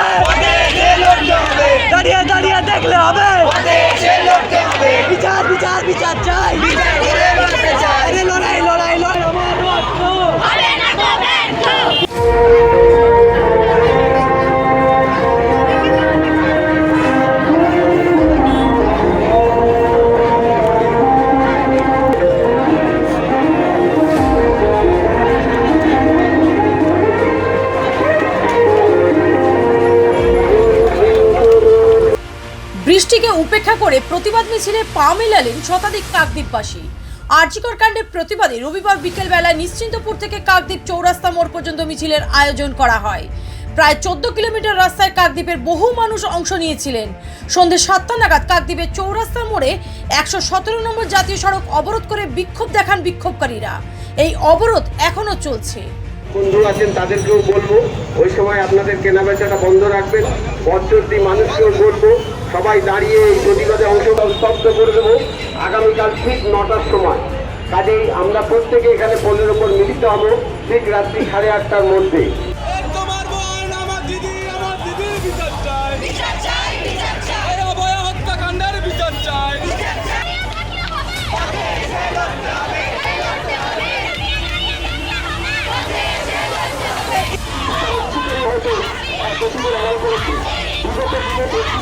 হবে। দাঁড়িয়ে দাঁড়িয়ে দেখলে হবে। বিচার বিচার বিচার চাই। করে প্রতিবাদ মিছিলে পা মেলালেন শতাধিক কাকদ্বীপবাসী। আর্জিকর কাণ্ডের প্রতিবাদে রবিবার বিকেলবেলায় নিশ্চিন্তপুর থেকে কাকদ্বীপ চৌরাস্তা মোড় পর্যন্ত মিছিলের আয়োজন করা হয়। প্রায় চোদ্দ কিলোমিটার রাস্তায় কাকদ্বীপের বহু মানুষ অংশ নিয়েছিলেন। সন্ধে সাতটা নাগাদ কাকদ্বীপের চৌরাস্তা মোড়ে একশো সতেরো নম্বর জাতীয় সড়ক অবরোধ করে বিক্ষোভ দেখান বিক্ষোভকারীরা। এই অবরোধ এখনও চলছে। বন্ধু আছেন, তাদেরকেও বলব, ওই সময় আপনাদের কেনাবেচাটা বন্ধ রাখবেন পথচর্তি মানুষকেও বলব, সবাই দাঁড়িয়ে এই প্রতিবাদে অংশগ্রহণ স্তব্ধ করে দেবো। আগামীকাল ঠিক নটার সময়। কাজেই আমরা প্রত্যেকে এখানে পনেরো ওপর মিলিত হব, ঠিক রাত্রি সাড়ে আটটার মধ্যে।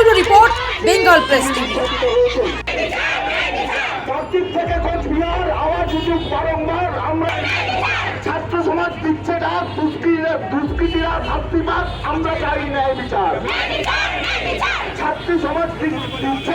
ব্যুরো রিপোর্ট, বেঙ্গল প্রেস ছাত্র সমাজ দিচ্ছে ডাক দুষ্কৃতীরা আমরা চাই ন্যায় বিচার। ছাত্র সমাজ দিচ্ছে